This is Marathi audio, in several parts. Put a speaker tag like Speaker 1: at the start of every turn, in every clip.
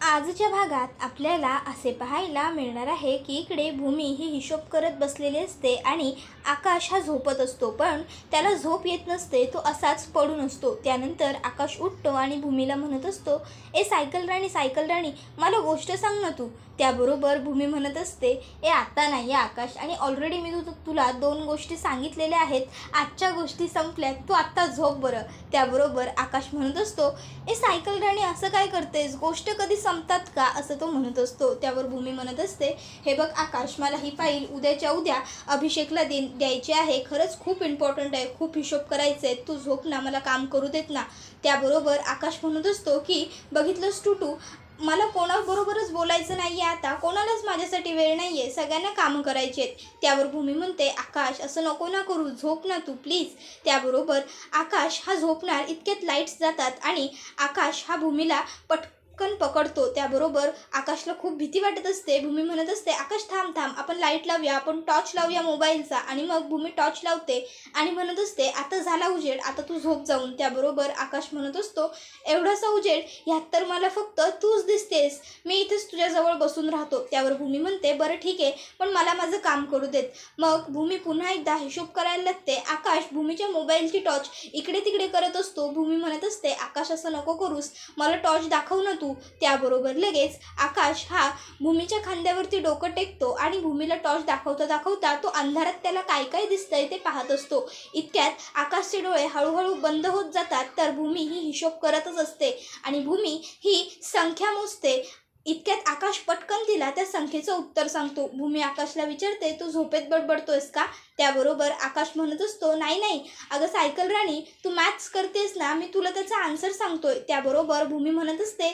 Speaker 1: आजच्या भागात आपल्याला असे पाहायला मिळणार आहे की इकडे भूमी ही हिशोब करत बसलेली असते आणि आकाश हा झोपत असतो पण त्याला झोप येत नसते तो असाच पडून असतो. त्यानंतर आकाश उठतो आणि भूमीला म्हणत असतो ए सायकल राणी सायकल राणी मला गोष्ट सांग ना तू. त्याबरोबर भूमी म्हणत असते ए आता नाही आहे आकाश आणि ऑलरेडी मी तू तुला दोन गोष्टी सांगितलेल्या आहेत. आजच्या गोष्टी संपल्यात तू आत्ता झोप बरं. त्याबरोबर आकाश म्हणत असतो ए सायकल राणी असं काय करतेस? गोष्ट कधी संपतात का असं तो म्हणत असतो. त्यावर भूमी म्हणत असते हे बघ आकाश मला ही फाईल उद्याच्या उद्या अभिषेकला दे द्यायची आहे. खरंच खूप इम्पॉर्टंट आहे. खूप हिशोब करायचं आहे तू झोप ना मला काम करू देत ना. त्याबरोबर आकाश म्हणत असतो की बघितलंस टू टू मला कोणाबरोबरच बोलायचं नाही आहे आता. कोणालाच माझ्यासाठी वेळ नाही आहे सगळ्यांना कामं करायची आहेत. त्यावर भूमी म्हणते आकाश असं नको ना करू. झोप ना तू प्लीज त्याबरोबर आकाश हा झोपणार इतक्यात लाईट्स जातात आणि आकाश हा भूमीला पटकन पकडतो. त्याबरोबर आकाशला खूप भीती वाटत असते. भूमी म्हणत असते आकाश थांब थांब. आपण लाइट लावूया. आपण टॉर्च लावूया मोबाईलचा आणि मग भूमी टॉर्च लावते आणि म्हणत असते आता झाला उजेड. आता तू झोप जाऊन. त्याबरोबर आकाश म्हणत असतो एवढासा उजेड? ह्यात तर मला फक्त तूच दिसतेस. मी इथेच तुझ्याजवळ बसून राहतो. त्यावर भूमी म्हणते बरं ठीक आहे. पण मला माझं काम करू देत. मग भूमी पुन्हा एकदा हिशोब करायला लागते आकाश भूमीच्या मोबाईलची टॉर्च इकडे तिकडे करत असतो. भूमी म्हणत असते आकाश असं नको करूस. मला टॉर्च दाखव ना तू. त्याबरोबर लगेच आकाश हा भूमीच्या खांद्यावरती डोकं टेकतो आणि भूमीला टॉर्च दाखवता दाखवता तो अंधारात त्याला काय काय दिसतंय ते पाहत असतो. इतक्यात आकाशचे डोळे हळूहळू बंद होत जातात तर भूमी ही हिशोब करतच असते आणि भूमी ही संख्या मोजते. इतक्यात आकाश पटकन तिला त्या संख्येचं उत्तर सांगतो. भूमी आकाशला विचारते तू झोपेत बडबडतोयस का? त्याबरोबर आकाश म्हणत असतो नाही नाही. अगं सायकल राणी तू मॅथ्स करतेस ना मी तुला त्याचा आन्सर सांगतोय. त्याबरोबर भूमी म्हणत असते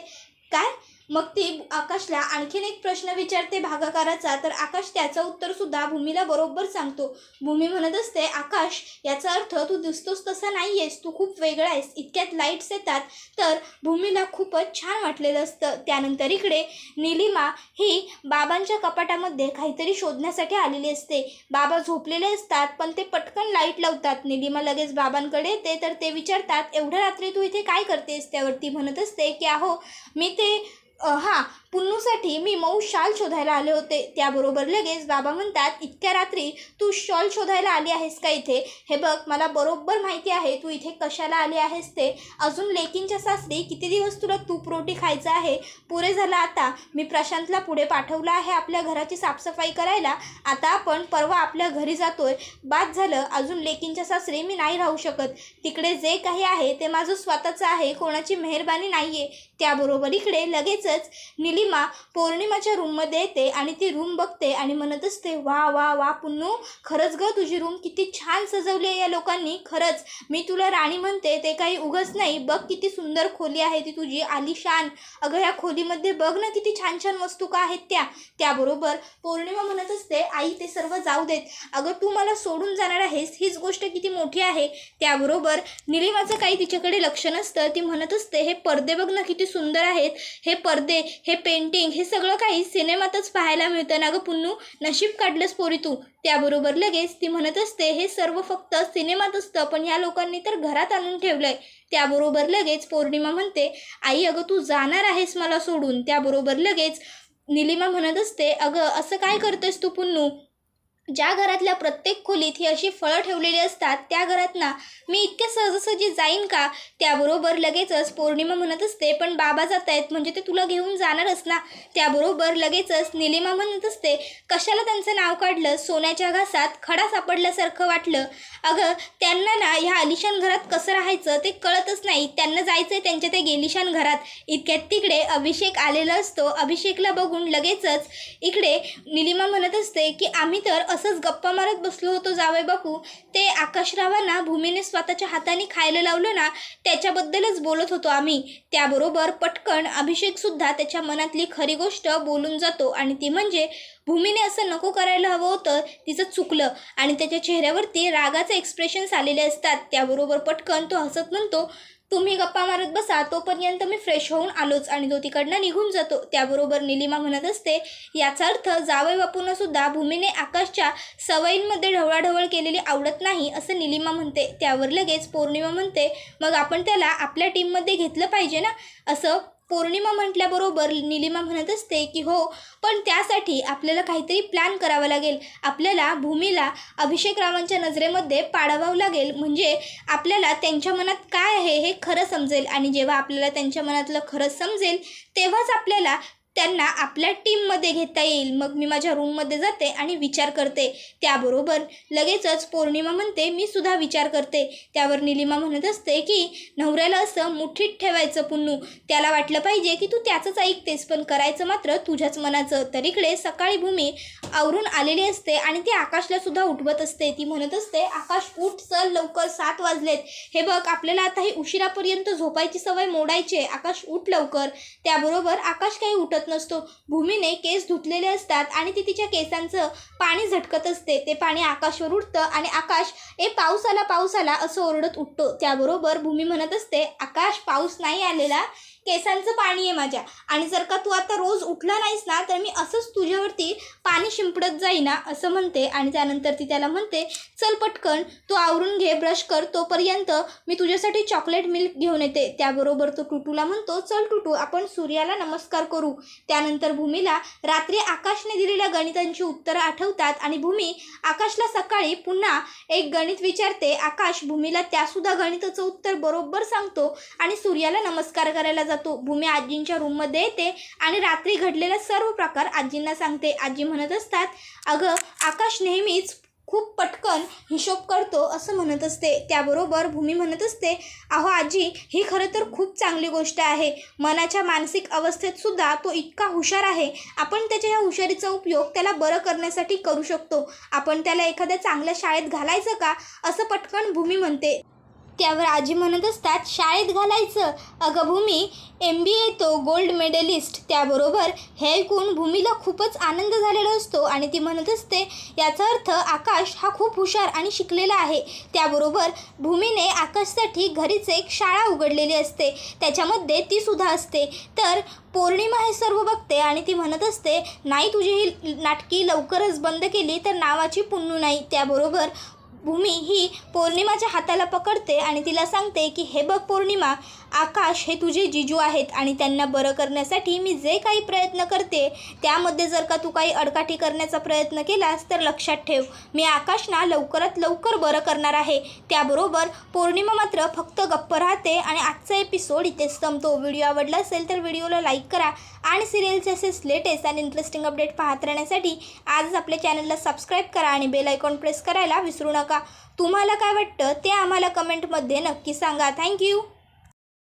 Speaker 1: काय? मग ती आकाशला आणखीन एक प्रश्न विचारते भागाकाराचा. तर आकाश त्याचं उत्तर सुद्धा भूमीला बरोबर सांगतो. भूमी म्हणत असते आकाश याचा अर्थ तू दिसतोस तसा नाही आहेस तू खूप वेगळा आहेस इतक्यात लाईट्स येतात. तर भूमीला खूपच छान वाटलेलं असतं. त्यानंतर इकडे निलिमा ही बाबांच्या कपाटामध्ये काहीतरी शोधण्यासाठी आलेली असते. बाबा झोपलेले असतात पण ते पटकन लाइट लावतात. निलिमा लगेच बाबांकडे येते तर ते विचारतात एवढ्या रात्री तू इथे काय करतेस? त्यावरती म्हणत असते की अहो मी ते अ, हां पुन्नूसाठी मी मऊ शाल शोधायला आले होते. त्याबरोबर लगेच बाबा म्हणतात इतक्या रात्री तू शॉल शोधायला आली आहेस का इथे? हे बघ मला बरोबर माहिती आहे तू इथे कशाला आली आहेस ते. अजून लेकींच्या सासरी किती दिवस तुला तूप रोटी खायचं आहे? पुरे झालं आता. मी प्रशांतला पुढे पाठवलं आहे आपल्या घराची साफसफाई करायला. आता आपण परवा आपल्या घरी जातोय. बाद झालं अजून लेकींच्या सासरी मी नाही राहू शकत. तिकडे जे काही आहे ते माझं स्वतःचं आहे कोणाची मेहरबानी नाही आहे त्याबरोबर इकडे लगेचच निली निलिमा पौर्णिमाच्या रूममध्ये येते आणि ती रूम बघते आणि म्हणत असते वा वा वा पुन्नू खरंच ग तुझी रूम किती छान सजवली आहे या लोकांनी. खरंच मी तुला राणी म्हणते ते काही उगच नाही. बघ किती सुंदर खोली आहे ती तुझी आलिशान. अगं ह्या खोलीमध्ये बघ ना किती छान छान वस्तू का आहेत त्या. त्याबरोबर पौर्णिमा म्हणत असते आई ते सर्व जाऊ देत. अगं तू मला सोडून जाणार आहेस हीच गोष्ट किती मोठी आहे. त्याबरोबर निलिमाचं काही तिच्याकडे लक्ष नसतं. ती म्हणत असते हे पडदे बघ ना किती सुंदर आहेत. हे पडदे हे पेंटिंग हे सगळं काही सिनेमातच पाहायला मिळतं ना गं पुन्नू? नशीब काढलंस पोरी तू. त्याबरोबर लगेच ती म्हणत असते हे सर्व फक्त सिनेमात असतं पण ह्या लोकांनी तर घरात आणून ठेवलंय. त्याबरोबर लगेच पौर्णिमा म्हणते आई अगं तू जाणार आहेस मला सोडून. त्याबरोबर लगेच निलिमा म्हणत असते अगं असं काय करतेस तू पुन्नू? ज्या घरातल्या प्रत्येक खोलीत ही अशी फळं ठेवलेली असतात त्या घरात ना मी इतक्या सहजासहजी जाईन का? त्याबरोबर लगेचच पौर्णिमा म्हणत असते पण बाबा जात आहेत म्हणजे ते तुला घेऊन जाणारच ना? त्याबरोबर लगेचच निलिमा म्हणत असते कशाला त्यांचं नाव काढलं? सोन्याच्या घासात खडा सापडल्यासारखं वाटलं. अगं त्यांना ना ह्या आलिशान घरात कसं राहायचं ते कळतच नाही. त्यांना जायचं आहे त्यांच्या त्या गेलिशान घरात. इतक्यात तिकडे अभिषेक आलेला असतो. अभिषेकला बघून लगेचच इकडे निलिमा म्हणत असते की आम्ही तर असंच गप्पा मारत बसलो होतो जावई बापू. ते आकाशरावांना भूमीने स्वतःच्या हाताने खायला लावलं ना त्याच्याबद्दलच बोलत होतो आम्ही. त्याबरोबर पटकन अभिषेकसुद्धा त्याच्या मनातली खरी गोष्ट बोलून जातो आणि ती म्हणजे भूमीने असं नको करायला हवं होतं तिचं चुकलं आणि त्याच्या चेहऱ्यावरती रागाचे एक्सप्रेशन्स आलेले असतात. त्याबरोबर पटकन तो हसत म्हणतो तुम्ही गप्पा मारत बसा तोपर्यंत मी फ्रेश होऊन आलोच आणि तो तिकडनं निघून जातो. त्याबरोबर निलिमा म्हणत असते याचा अर्थ जावई बापूंना सुद्धा भूमीने आकाशच्या सवयींमध्ये ढवळाढवळ केलेली आवडत नाही असं निलिमा म्हणते. त्यावर लगेच पौर्णिमा म्हणते मग आपण त्याला आपल्या टीममध्ये घेतलं पाहिजे ना? असं पौर्णिमा म्हटल्याबरोबर निलिमा म्हणत असते की हो पण त्यासाठी आपल्याला काहीतरी प्लॅन करावा लागेल. आपल्याला भूमीला अभिषेक रावांच्या नजरेमध्ये पाडवावं लागेल. म्हणजे आपल्याला त्यांच्या मनात काय आहे हे खरं समजेल. आणि जेव्हा आपल्याला त्यांच्या मनातलं खरं समजेल तेव्हाच आपल्याला त्यांना आपल्या टीममध्ये घेता येईल. मग मी माझ्या रूममध्ये जाते आणि विचार करते. त्याबरोबर लगेचच पौर्णिमा म्हणते मी सुद्धा विचार करते. त्यावर निलिमा म्हणत असते की नवऱ्याला असं मुठीत ठेवायचं पुन्नू. त्याला वाटलं पाहिजे की तू त्याचंच ऐकतेस पण करायचं मात्र तुझ्याच मनाचं. तर इकडे सकाळी भूमी आवरून आलेली असते आणि ती आकाशला सुद्धा उठवत असते. ती म्हणत असते आकाश उठ चल लवकर सात वाजलेत. हे बघ आपल्याला आता ही उशिरापर्यंत झोपायची सवय मोडायची आहे. आकाश उठ लवकर. त्याबरोबर आकाश काही उठत नसतो. भूमीने केस धुतलेले असतात आणि ती तिच्या केसांचं पाणी झटकत असते. ते पाणी आकाशवर उठतं आणि आकाश ए पाऊस आला पाऊस आला असं ओरडत उठतो. त्याबरोबर भूमी म्हणत असते आकाश पाऊस नाही आलेला. केसांचं पाणी आहे माझ्या. आणि जर का तू आता रोज उठला नाहीस ना तर मी असंच तुझ्यावरती पाणी शिंपडत जाईना असं म्हणते. आणि त्यानंतर ती त्याला म्हणते चल पटकन तू आवरून घे ब्रश कर तोपर्यंत मी तुझ्यासाठी चॉकलेट मिल्क घेऊन येते. त्याबरोबर तो टुटूला म्हणतो चल टुटू आपण सूर्याला नमस्कार करू. त्यानंतर भूमीला रात्री आकाशने दिलेल्या गणितांची उत्तरं आठवतात आणि भूमी आकाशला सकाळी पुन्हा एक गणित विचारते. आकाश भूमीला त्यासुद्धा गणिताचं उत्तर बरोबर सांगतो आणि सूर्याला नमस्कार करायला जातो. भूमी आजींच्या रूममध्ये येते आणि रात्री घडलेला सर्व प्रकार आजींना सांगते. आजी म्हणत असतात अगं आकाश नेहमीच खूप पटकन हिशोब करतो असं म्हणत असते. त्याबरोबर भूमी म्हणत असते अहो आजी ही खरं तर खूप चांगली गोष्ट आहे. मनाच्या मानसिक अवस्थेत सुद्धा तो इतका हुशार आहे. आपण त्याच्या ह्या हुशारीचा उपयोग त्याला बरं करण्यासाठी करू शकतो. आपण त्याला एखाद्या चांगल्या शाळेत घालायचं का? असं पटकन भूमी म्हणते. त्यावर आजी म्हणत असतात शाळेत घालायचं. अगं भूमी एम बी ए तो गोल्ड मेडलिस्ट. त्याबरोबर हे ऐकून भूमीला खूपच आनंद झालेला असतो आणि ती म्हणत असते याचा अर्थ आकाश हा खूप हुशार आणि शिकलेला आहे. त्याबरोबर भूमीने आकाशसाठी घरीच एक शाळा उघडलेली असते. त्याच्यामध्ये ती सुद्धा असते. तर पौर्णिमा हे सर्व बघते आणि ती म्हणत असते नाही तुझी ही नाटकी लवकरच बंद केली तर नावाची पुन्नू नाही. त्याबरोबर भूमी ही पौर्णिमाच्या हाताला पकडते आणि तिला सांगते की हे बघ पौर्णिमा आकाश हे तुझे जिजू आहेत आणि त्यांना बरं करण्यासाठी मी जे काही प्रयत्न करते त्यामध्ये जर का तू काही अडकाठी करण्याचा प्रयत्न केलास तर लक्षात ठेव. मी आकाशना लवकरात लवकर बरं करणार आहे. त्याबरोबर पौर्णिमा मात्र फक्त गप्प राहते आणि आजचा एपिसोड इथेच संपतो. व्हिडिओ आवडला असेल तर व्हिडिओला लाईक करा आणि सिरियलचे असेच लेटेस्ट आणि इंटरेस्टिंग अपडेट पाहत राहण्यासाठी आजच आपल्या चॅनलला सबस्क्राईब करा आणि बेल आयकॉन प्रेस करायला विसरू नका. तुम्हाला काय वाटतं ते आम्हाला कमेंटमध्ये नक्की सांगा. थँक्यू